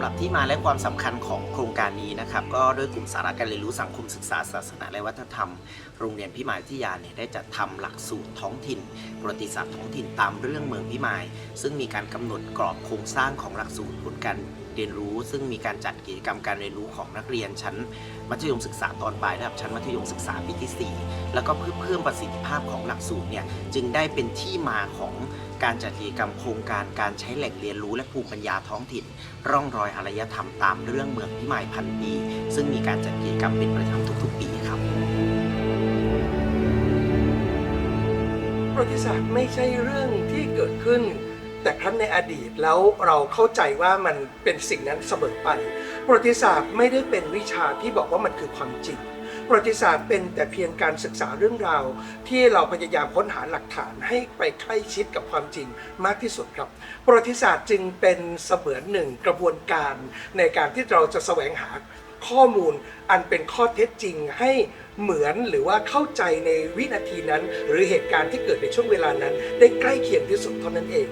หรับที่มาและความสำคัญของโครงการนี้นะครับ ก็ด้วยกลุ่มสาระการเรียนรู้สังคมศึกษาศาสนาและวัฒนธรรม โรงเรียนพิมายวิทยาเนี่ยได้จัดทำหลักสูตรท้องถิ่น ประวัติศาสตร์ท้องถิ่นตามเรื่องเมืองพิมาย ซึ่งมีการกำหนดกรอบโครงสร้างของหลักสูตรผลการเรียนรู้ ซึ่งมีการจัดกิจกรรมการเรียนรู้ของนักเรียนชั้นมัธยมศึกษาตอนปลายระดับชั้นมัธยมศึกษาปีที่ 4 แล้วก็เพื่อเพิ่มประสิทธิภาพของหลักสูตรเนี่ยจึงได้เป็นที่มาของการจัดกิจกรรมโครงการการใช้แหล่งเรียนรู้และภูมิปัญญาท้องถิ่น ร่องรอยอารยธรรมตามเรื่องเมืองพิมายพันปีซึ่งมีการจัดกิจกรรมเป็นประจำทุกๆ ปีครับประวัติศาสตร์ไม่ใช่เรื่องที่เกิดขึ้น แต่ครั้นในอดีตแล้วเราเข้าใจว่ามันเป็นสิ่งนั้นเสมอไป ประวัติศาสตร์ไม่ได้เป็นวิชาที่บอกว่ามันคือความจริง ประวัติศาสตร์เป็นแต่เพียงการศึกษาเรื่องราว ที่เราพยายามค้นหาหลักฐานให้ไปใกล้ชิดกับความจริงมากที่สุดครับ ประวัติศาสตร์จึงเป็นเสมือนหนึ่งกระบวนการในการที่เราจะแสวงหาข้อมูลอันเป็นข้อเท็จจริงให้เหมือนหรือว่าเข้าใจในวินาทีนั้น หรือเหตุการณ์ที่เกิดในช่วงเวลานั้น ได้ใกล้เคียงที่สุดเท่านั้นเอง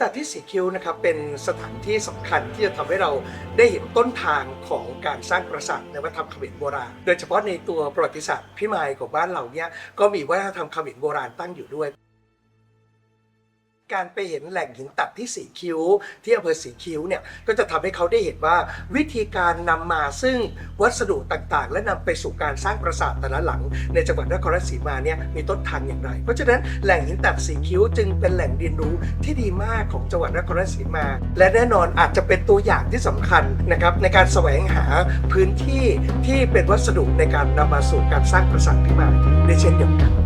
ตาที่สีคิ้วนะครับเป็นสถานที่สำคัญที่จะทำให้เราได้เห็นต้นทางของการสร้างปราสาทในวัฒนธรรมเขมรโบราณ โดยเฉพาะในตัวประวัติศาสตร์พิมายของบ้านเราเนี่ยก็มีวัฒนธรรมเขมรโบราณตั้งอยู่ด้วย การไปเห็นแหล่งหินตัดที่สีคิ้ว ที่อำเภอสีคิ้วเนี่ยก็จะทำให้เขาได้เห็นว่าวิธีการนำมาซึ่งวัสดุต่างๆ และนำไปสู่การสร้างปราสาทแต่ละหลัง ในจังหวัดนครราชสีมาเนี่ยมีต้นทางอย่างไร เพราะฉะนั้นแหล่งหินตัดสีคิ้วจึงเป็นแหล่งเรียนรู้ที่ดีมากของจังหวัดนครราชสีมา และแน่นอนอาจจะเป็นตัวอย่างที่สำคัญนะครับในการแสวงหาพื้นที่ที่เป็นวัสดุในการนำมาสู่การสร้างปราสาทพิมายได้เช่นเดียวกัน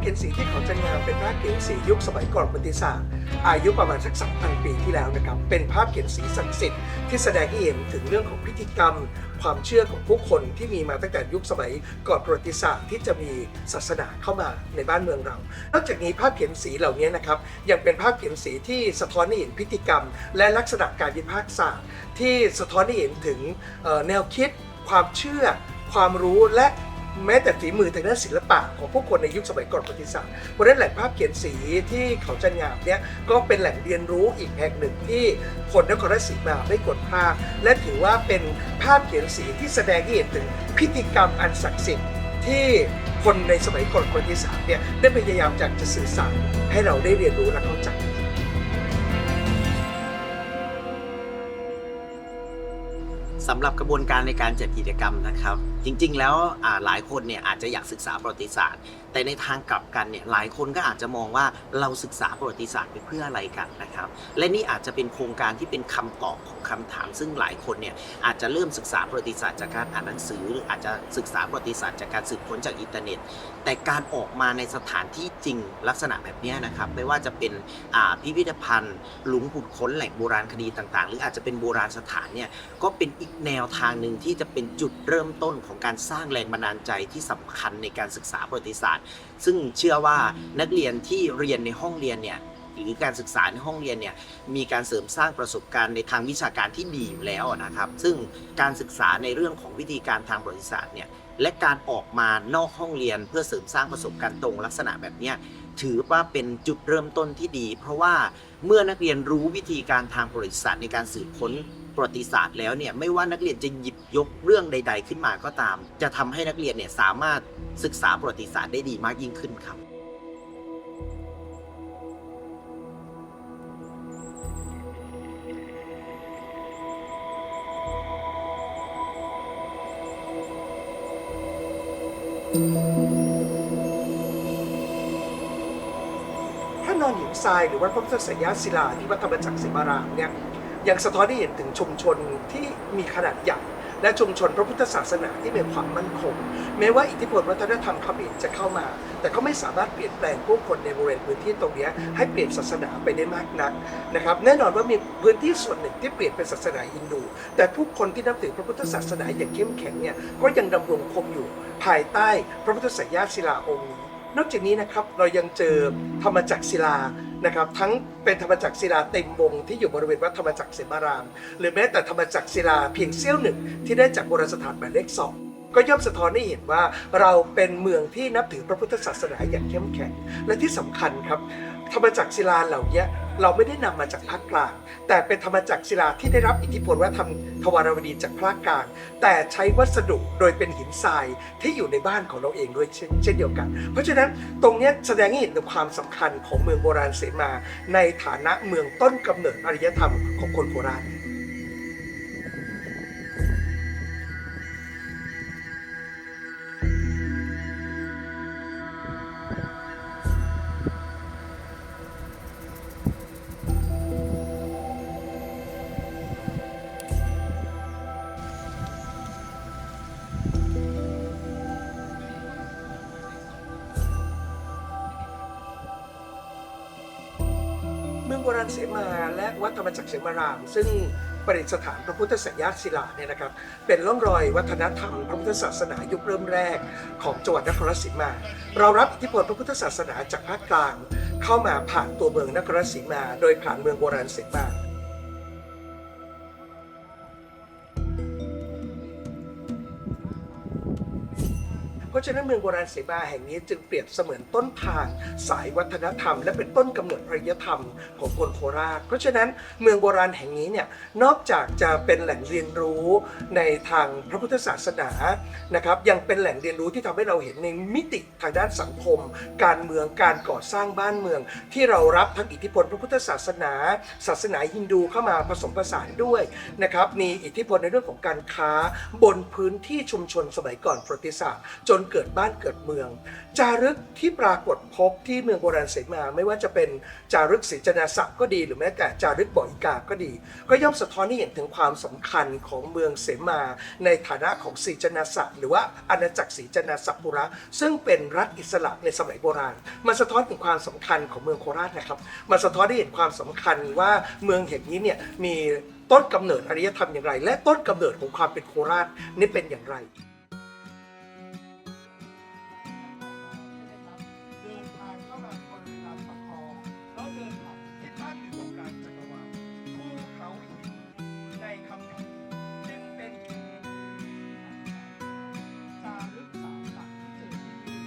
เขียนสีที่เขาจันงามเป็นภาพเขียนสียุคสมัยก่อนประวัติศาสตร์อายุประมาณสักสามพันปีที่แล้วนะครับ เป็นภาพเขียนสีศักดิ์สิทธิ์ที่แสดงให้เห็นถึงเรื่องของพิธีกรรม ความเชื่อของผู้คนที่มีมาตั้งแต่ยุคสมัยก่อนประวัติศาสตร์ที่จะมีศาสนาเข้ามาในบ้านเมืองเรา นอกจากนี้ภาพเขียนสีเหล่านี้นะครับยังเป็นภาพเขียนสีที่สะท้อนให้เห็นพิธีกรรม และลักษณะการวิพากษ์ศาสตร์ที่สะท้อนให้เห็นถึงแนวคิด ความเชื่อ ความรู้และ แม้แต่ฝีมือทางด้านศิลปะของผู้คนในยุคสมัยก่อนประวัติศาสตร์เพราะฉะนั้นแหล่งภาพเขียนสีที่เขาจันงามเนี่ยก็เป็นแหล่งเรียนรู้อีกแห่งหนึ่งที่คนนครราชสีมาไม่ควรพลาดและถือว่าเป็นภาพเขียนสีที่แสดงให้เห็นถึงพิธีกรรมอันศักดิ์สิทธิ์ที่คนในสมัยก่อนประวัติศาสตร์เนี่ยได้พยายามจากจะสื่อสารให้เราได้เรียนรู้และเข้าใจ สำหรับกระบวนการในการจัดกิจกรรมนะครับ จริงๆ แล้วหลายคนเนี่ยอาจจะอยากศึกษาประวัติศาสตร์ แต่ในทางกลับกันเนี่ยหลายคนก็อาจจะมองว่าเราศึกษาประวัติศาสตร์ไปเพื่ออะไรกันนะครับ และนี่อาจจะเป็นโครงการที่เป็นคำตอบของคำถาม ซึ่งหลายคนเนี่ยอาจจะเริ่มศึกษาประวัติศาสตร์จากการอ่านหนังสือ หรืออาจจะศึกษาประวัติศาสตร์จากการสืบค้นจากอินเทอร์เน็ต แต่การออกมาในสถานที่จริงลักษณะแบบนี้นะครับไม่ว่าจะเป็นพิพิธภัณฑ์ หลุมขุดค้นแหล่งโบราณคดีต่างๆ หรืออาจจะเป็นโบราณสถานเนี่ยก็เป็นอีกแนวทางหนึ่งที่จะเป็นจุดเริ่มต้นของการสร้างแรงบันดาลใจที่สำคัญในการศึกษาประวัติศาสตร์ ซึ่งเชื่อว่านักเรียนที่เรียนในห้องเรียนเนี่ยหรือการศึกษาในห้องเรียนเนี่ยมีการเสริมสร้างประสบการณ์ในทางวิชาการที่ดีอยู่แล้วนะครับ ซึ่งการศึกษาในเรื่องของวิธีการทางประวัติศาสตร์เนี่ยและการออกมานอกห้องเรียนเพื่อเสริมสร้างประสบการณ์ตรงลักษณะแบบนี้ถือว่าเป็นจุดเริ่มต้นที่ดี เพราะว่าเมื่อนักเรียนรู้วิธีการทางประวัติศาสตร์ในการสืบค้น ประวัติศาสตร์แล้วเนี่ยไม่ว่านักเรียนจะหยิบยกเรื่องใด ๆ ขึ้นมาก็ตาม จะทำให้นักเรียนเนี่ยสามารถศึกษาประวัติศาสตร์ได้ดีมากยิ่งขึ้นครับพระนอนหินทรายหรือว่าพระพุทธสยาศิลาที่วัดธรรมจักรศิมารามเนี่ย ยังสะท้อนให้เห็นถึงชุมชนที่มีขนาดใหญ่และชุมชนพระพุทธศาสนาที่มีความมั่นคง แม้ว่าอิทธิพลวัฒนธรรมเขมรจะเข้ามา แต่ก็ไม่สามารถเปลี่ยนแปลงผู้คนในบริเวณพื้นที่ตรงนี้ให้เปลี่ยนศาสนาไปได้มากนักนะครับ แน่นอนว่ามีพื้นที่ส่วนหนึ่งที่เปลี่ยนเป็นศาสนาฮินดู แต่ผู้คนที่นับถือพระพุทธศาสนาอย่างเข้มแข็งเนี่ยก็ยังดำรงคงอยู่ภายใต้พระพุทธสยาศิลาองค์นี้นอกจากนี้นะครับเรายังเจอธรรมจักรศิลา นะครับทั้งเป็นธรรมจักรศิลาเต็มวงที่อยู่บริเวณวัดธรรมจักรเสมาราม หรือแม้แต่ธรรมจักรศิลาเพียงเสี้ยวหนึ่งที่ได้จากโบราณสถานหมายเลขสองก็ย่อมสะท้อนให้เห็นว่าเราเป็นเมืองที่นับถือพระพุทธศาสนาอย่างเข้มแข็ง และที่สำคัญครับ ธรรมจักรศิลาเหล่านี้ เราไม่ได้นำมาจากภาคกลาง แต่เป็นธรรมจักรศิลาที่ได้รับอิทธิพลว่าทำทวารวดีจากภาคกลาง แต่ใช้วัสดุโดยเป็นหินทรายที่อยู่ในบ้านของเราเองด้วยเช่นเดียวกัน เพราะฉะนั้นตรงนี้แสดงให้เห็นถึงความสำคัญของเมืองโบราณเสมา ในฐานะเมืองต้นกำเนิดอารยธรรมของคนโคราช เมืองโบราณเสมาและวัดธรรมจักรเสมาราม ซึ่งประดิษฐานพระพุทธสัญญาศิลาเนี่ยนะครับเป็นร่องรอยวัฒนธรรมพระพุทธศาสนายุคเริ่มแรกของจังหวัดนครราชสีมา เรารับอิทธิพลพระพุทธศาสนาจากภาคกลาง เข้ามาผ่านตัวเมืองนครราชสีมา โดยผ่านเมืองโบราณเสมา ราะฉะนั้นเมืองโบราณเสมาแห่งนี้จึงเปรียบเสมือนต้นทางสายวัฒนธรรม และเป็นต้นกำเนิดอารยธรรมของคนโคราช เพราะฉะนั้นเมืองโบราณแห่งนี้เนี่ยนอกจากจะเป็นแหล่งเรียนรู้ในทางพระพุทธศาสนานะครับยังเป็นแหล่งเรียนรู้ที่ทำให้เราเห็นในมิติทางด้านสังคม การเมืองการก่อสร้างบ้านเมือง ที่เรารับทั้งอิทธิพลพระพุทธศาสนา ศาสนาฮินดูเข้ามาผสมผสานด้วยนะครับมีอิทธิพลในเรื่องของการค้าบนพื้นที่ชุมชนสมัยก่อนประวัติศาสตร์จนเกิดบ้านเกิดเมือง จารึกที่ปรากฏพบที่เมืองโบราณเสมา ไม่ว่าจะเป็นจารึกศรีจนาศักดิ์ก็ดีหรือแม้แต่จารึกบ่ออิกาก็ดี ก็ย่อมสะท้อนให้เห็นถึงความสำคัญของเมืองเสมา ในฐานะของศรีจนาศักดิ์หรือว่าอาณาจักรศรีจนาศักดิ์ปุระ ซึ่งเป็นรัฐอิสระในสมัยโบราณมันสะท้อนถึงความสำคัญของเมืองโคราชนะครับมันสะท้อนให้เห็นความสำคัญว่าเมืองแห่งนี้เนี่ยมีต้นกำเนิดอารยธรรมอย่างไร และต้นกำเนิดของความเป็นโคราชนี่เป็นอย่างไร เข้ามาบริเวณลำตะคองแล้วเดินผ่านที่ตั้งอยู่ตรงกลางจักรวาลภูเขาหินในคำพีจึงเป็นจารึกสามหลักที่เจอที่นี่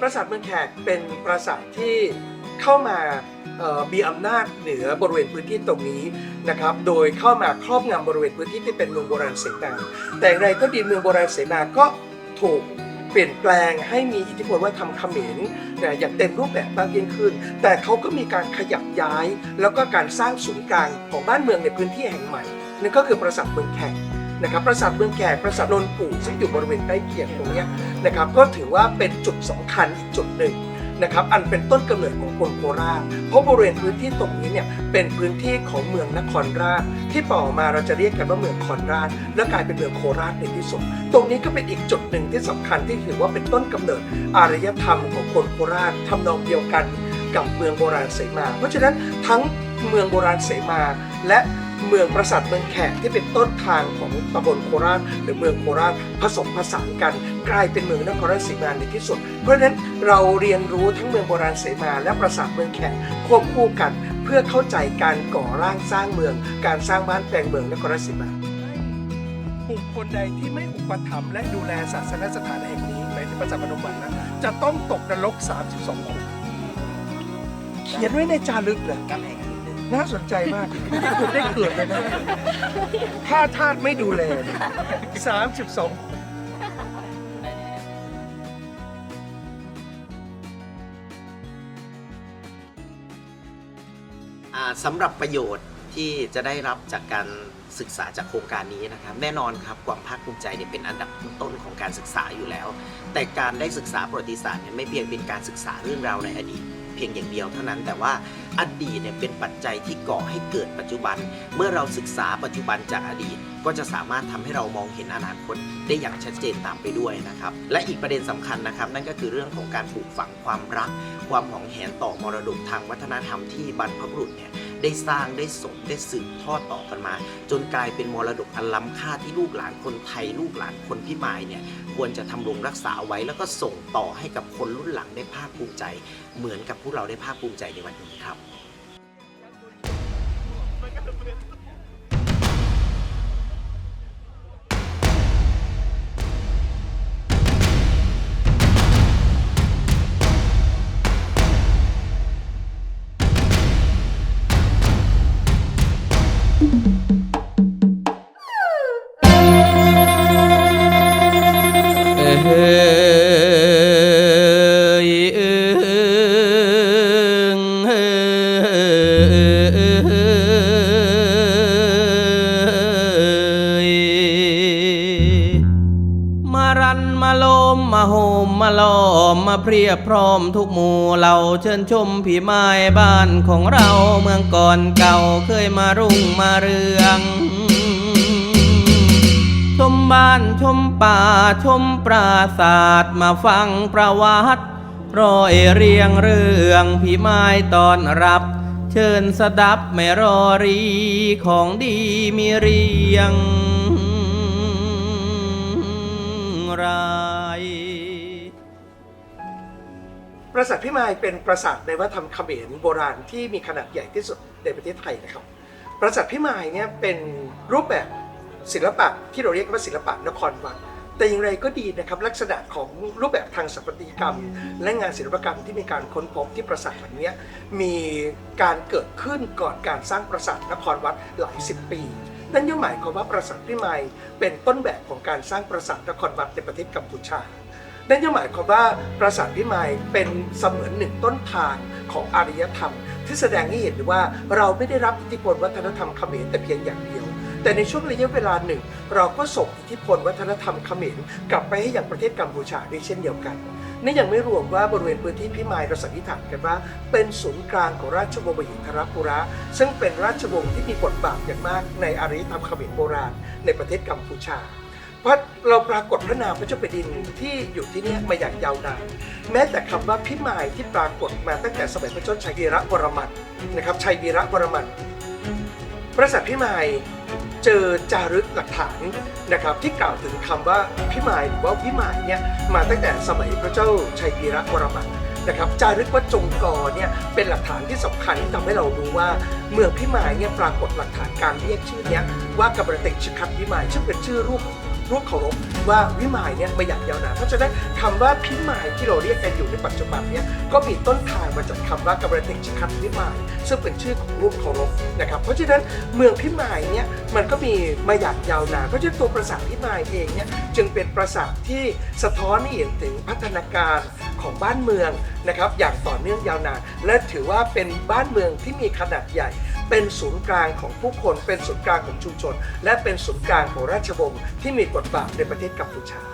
ปราสาทเมืองแขกเป็นปราสาทที่เข้ามาเอ่อมีอำนาจเหนือบริเวณพื้นที่ตรงนี้ นะครับโดยเข้ามาครอบงำบริเวณพื้นที่ที่เป็นเมืองโบราณเสนาแต่อย่างไรก็ดีเมืองโบราณเสนาก็ถูกเปลี่ยนแปลงให้มีอิทธิพลว่าทำเขมรนะอย่างเต็มรูปแบบมากยิ่งขึ้น แต่เขาก็มีการขยับย้าย แล้วก็การสร้างศูนย์กลางของบ้านเมืองในพื้นที่แห่งใหม่นั่นก็คือปราสาทเมืองแขกนะครับปราสาทเมืองแขกปราสาทนนปู่ซึ่งอยู่บริเวณใกล้เคียงตรงนี้นะครับก็ถือว่าเป็นจุดสำคัญอีกจุดหนึ่ง นะครับอันเป็นต้นกำเนิดของคนโคราชเพราะบริเวณพื้นที่ตรงนี้เนี่ยเป็นพื้นที่ของเมืองนครราช ที่ต่อมาเราจะเรียกกันว่าเมืองคอนราช และกลายเป็นเมืองโคราชในที่สุด ตรงนี้ก็เป็นอีกจุดหนึ่งที่สำคัญที่ถือว่าเป็นต้นกำเนิดอารยธรรมของคนโคราชทำนองเดียวกันกับเมืองโบราณเสมา เพราะฉะนั้นทั้งเมืองโบราณเสมาและ เมืองปราสาทเมืองแขกที่เป็นต้นทางของตำบลโคราชหรือเมืองโคราชผสมผสานกันกลายเป็นเมืองนครราชสีมาในที่สุด เพราะฉะนั้นเราเรียนรู้ทั้งเมืองโบราณเสมา และปราสาทเมืองแขกควบคู่กัน เพื่อเข้าใจการก่อร่างสร้างเมือง การสร้างบ้านแปลงเมืองนครราชสีมาบุคคลใดที่ไม่อุปถัมภ์และดูแลศาสนสถานแห่งนี้หมายถึงปราสาทพนมวันนะจะต้องตกนรก 32ขุมเขียนไว้ในจารึกเลย น่าสนใจมากคุณได้เกิดเลยนะ ถ้าทาสไม่ดูแลสามสิบสองสำหรับประโยชน์ที่จะได้รับจากการศึกษาจากโครงการนี้นะครับแน่นอนครับความภาคภูมิใจเนี่ยเป็นอันดับต้นของการศึกษาอยู่แล้ว แต่การได้ศึกษาประวัติศาสตร์เนี่ยไม่เพียงเป็นการศึกษาเรื่องราวในอดีต เพียงอย่างเดียวเท่านั้นแต่ว่าอดีตเนี่ยเป็นปัจจัยที่ก่อให้เกิดปัจจุบัน เมื่อเราศึกษาปัจจุบันจากอดีต ก็จะสามารถทำให้เรามองเห็นอนาคตได้อย่างชัดเจนตามไปด้วยนะครับ และอีกประเด็นสำคัญนะครับ นั่นก็คือเรื่องของการปลูกฝังความรัก ความหองแหนต่อมรดกทางวัฒนธรรมที่บรรพบุรุษเนี่ย ได้สร้างได้ส่งได้สืบทอดต่อกันมา จนกลายเป็นมรดกอันล้ำค่าที่ลูกหลานคนไทย ลูกหลานคนพิมายเนี่ยควรจะทำรงรักษาไว้แล้วก็ส่งต่อให้กับคนรุ่นหลังได้ภาคภูมิใจ เหมือนกับพวกเราได้ภาคภูมิใจในวันนี้ครับ ยบพร้อมทุกหมู่เราเชิญชมผีไม้บ้านของเราเมืองก่อนเก่าเคยมารุ่งมาเรืองชมบ้านชมป่าชมปราศาสตร์มาฟังประวัติรอยเรียงเรื่องพี่ไม้ตอนรับ เชิญสดับไม่รอรีของดีมีเรียงรา ปราสาทพิมายเป็นปราสาทในวัฒนธรรมเขมรโบราณที่มีขนาดใหญ่ที่สุดในประเทศไทยนะครับ ปราสาทพิมายเนี่ยเป็นรูปแบบศิลปะที่เราเรียกว่าศิลปะนครวังแต่อย่างไรก็ดีนะครับลักษณะของรูปแบบทางสถาปัตยกรรม และงานศิลปกรรมที่มีการค้นพบที่ปราสาทแห่งนี้มีการเกิดขึ้นก่อนการสร้างปราสาทนครวัดหลายสิบปี นั่นย่อมหมายความว่าปราสาทพิมายเป็นต้นแบบของการสร้างปราสาทนครวัดในประเทศกัมพูชา นั่นจะหมายความว่าปราสาทพิมายเป็นเสมือนหนึ่งต้นทางของอารยธรรม ที่แสดงให้เห็นว่าเราไม่ได้รับอิทธิพลวัฒนธรรมเขมรแต่เพียงอย่างเดียว แต่ในช่วงระยะเวลาหนึ่ง เราก็ส่งอิทธิพลวัฒนธรรมเขมรกลับไปให้อย่างประเทศกัมพูชาด้วยเช่นเดียวกันนี่ยังไม่รวมว่าบริเวณพื้นที่พิมายเราสันนิษฐานกันว่า เป็นศูนย์กลางของราชวงศ์มหินทรปุระ ซึ่งเป็นราชวงศ์ที่มีบทบาทอย่างมากในอารยธรรมเขมรโบราณในประเทศกัมพูชา เพราะเราปรากฏพระนามพระเจ้าแผ่นดินที่อยู่ที่นี่มาอย่างยาวนานแม้แต่คำว่าพิมายที่ปรากฏมาตั้งแต่สมัยพระเจ้าชัยวีระวรมันนะครับชัยวีระวรมันปราสาทพิมายเจอจารึกหลักฐานนะครับที่กล่าวถึงคำว่าพิมายหรือว่าวิมายเนี่ยมาตั้งแต่สมัยพระเจ้าชัยวีระวรมันนะครับจารึกว่าจงกอเนี่ยเป็นหลักฐานที่สำคัญที่ทำให้เรารู้ว่าเมืองพิมายเนี่ยปรากฏหลักฐานการเรียกชื่อเนี้ยว่ากบรเตกชิคัตพิมายซึ่งเป็นชื่อรูป รูปเคารพว่าวิมายเนี่ยมาอย่างยาวนานเพราะฉะนั้นคำว่าพิมายที่เราเรียกกันอยู่ในปัจจุบันเนี่ยก็มีต้นทางมาจากคำว่ากบรเตกชิคัตพิมายซึ่งเป็นชื่อของรูปเคารพนะครับเพราะฉะนั้นเมืองพิมายเนี่ยมันก็มีมาอย่างยาวนานเพราะฉะนั้นตัวปราสาทพิมายเองเนี่ยจึงเป็นปราสาทที่สะท้อนให้เห็นถึงพัฒนาการของบ้านเมืองนะครับอย่างต่อเนื่องยาวนานและถือว่าเป็นบ้านเมืองที่มีขนาดใหญ่ เป็นศูนย์กลางของผู้คน เป็นศูนย์กลางของชุมชน และเป็นศูนย์กลางของราชวงศ์ที่มีบทบาทในประเทศกัมพูชา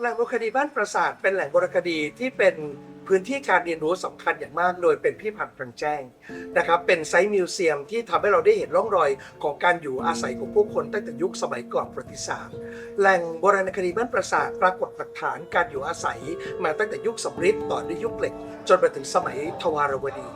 แหล่งโบราณคดีบ้านปราสาทเป็นแหล่งโบราณคดีที่เป็นพื้นที่การเรียนรู้สำคัญอย่างมากโดยเป็นพิพิธภัณฑ์กลางแจ้งนะครับเป็นไซต์มิวเซียมที่ทำให้เราได้เห็นร่องรอยของการอยู่อาศัยของผู้คนตั้งแต่ยุคสมัยก่อนประวัติศาสตร์ แหล่งโบราณคดีบ้านปราสาทปรากฏหลักฐานการอยู่อาศัยมาตั้งแต่ยุคสำริดต่อด้วยยุคเหล็ก จนมาถึงสมัยทวารวดี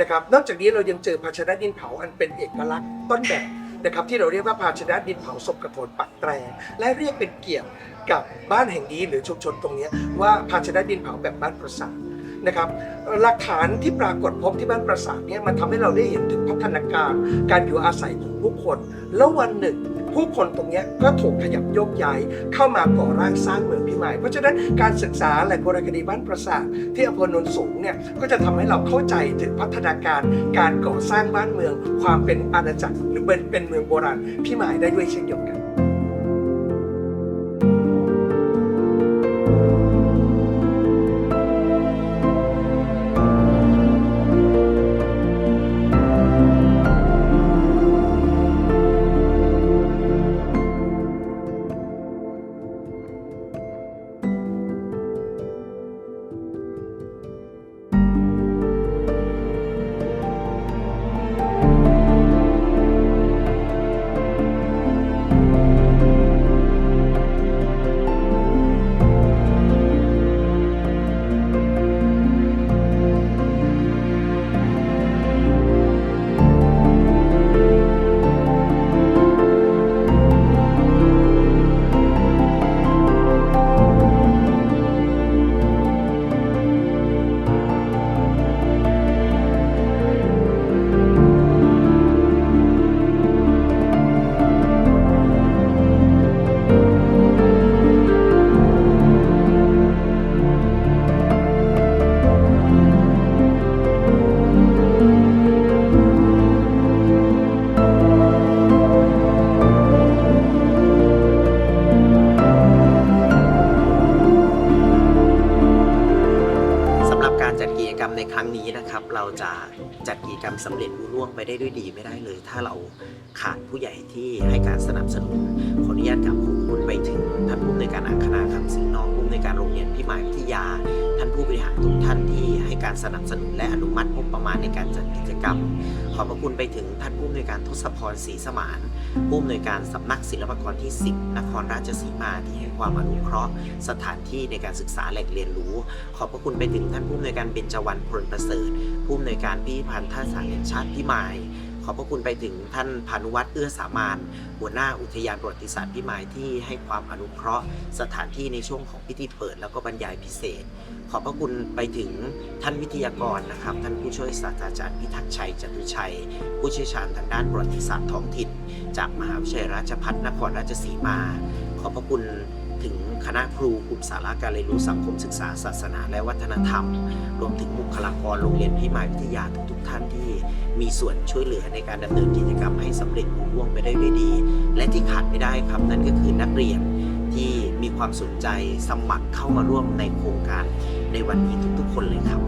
นะครับนอกจากนี้เรายังเจอภาชนะดินเผาอันเป็นเอกลักษณ์ต้นแบบ นะครับที่เราเรียกว่าภาชนะดินเผาศพกระโถนปักแตรและเรียกเป็นเกียรติกับบ้านแห่งนี้หรือชุมชนตรงนี้ว่าภาชนะดินเผาแบบบ้านปราสาทนะครับหลักฐานที่ปรากฏพบที่บ้านปราสาทเนี่ยมันทำให้เราได้เห็นถึงพัฒนาการการอยู่อาศัยของ ผู้คน แล้ววันหนึ่ง ผู้คนตรงนี้ก็ถูกขยับโยกย้ายเข้ามาก่อร่างสร้างเมืองพิมาย เพราะฉะนั้นการศึกษาแหล่งโบราณคดีบ้านปราสาทที่อำเภอโนนสูงเนี่ยก็จะทำให้เราเข้าใจถึงพัฒนาการการก่อสร้างบ้านเมือง ความเป็นอาณาจักรหรือเป็นเป็นเมืองโบราณพิมายได้ด้วยเช่นเดียวกัน นี้นะครับเราจะจัดกิจกรรมสำเร็จรุ่ร่วงไปได้ด้วยดีไม่ได้เลย ถ้าเราขาดผู้ใหญ่ที่ให้การสนับสนุนขออนุญาตกราบขอบคุณไปถึงท่านผู้อำนวยการอาคณะคำสิงห์น้องผู้อำนวยการโรงเรียนพิมายวิทยา ท่านผู้บริหารทุกท่านที่ให้การสนับสนุนและอนุมัติงบประมาณในการจัดกิจกรรม ขอบพระคุณไปถึงท่านผู้อำนวยการทศพรศรีสมานผู้อำนวยการสำนักศิลปากรที่ 10 นครราชสีมาที่ให้ความอนุเคราะห์ สถานที่ในการศึกษาแหล่งเรียนรู้ ขอบพระคุณไปถึงท่านผู้อำนวยการเบญจวรรณพลประเสริฐผู้อำนวยการพิพิธภัณฑ์ท่าสางแห่งชาติพิมาย ขอบพระคุณไปถึงท่านพานุวัฒน์เอื้อสามานหัวหน้าอุทยานประวัติศาสตร์พิมายที่ให้ความอนุเคราะห์ สถานที่ในช่วงของพิธีเปิด แล้วก็บรรยายพิเศษ ขอบพระคุณไปถึงท่านวิทยากรนะครับ ท่านผู้ช่วยศาสตราจารย์พิทักษ์ชัยจตุชัย ผู้เชี่ยวชาญทางด้านประวัติศาสตร์ท้องถิ่น จากมหาวิทยาลัยราชภัฏนครราชสีมา ขอบพระคุณ คณะครูกลุ่มสาระการเรียนรู้สังคมศึกษาศาสนาและวัฒนธรรม รวมถึงบุคลากรโรงเรียนพิมายวิทยาทุกๆท่านที่ มีส่วนช่วยเหลือในการดำเนินกิจกรรมให้สำเร็จรุ่งร่วงไปได้ด้วยดี และที่ขาดไม่ได้ครับนั่นก็คือนักเรียนที่มีความสนใจสมัครเข้ามาร่วมในโครงการในวันนี้ทุกๆ คนเลยครับ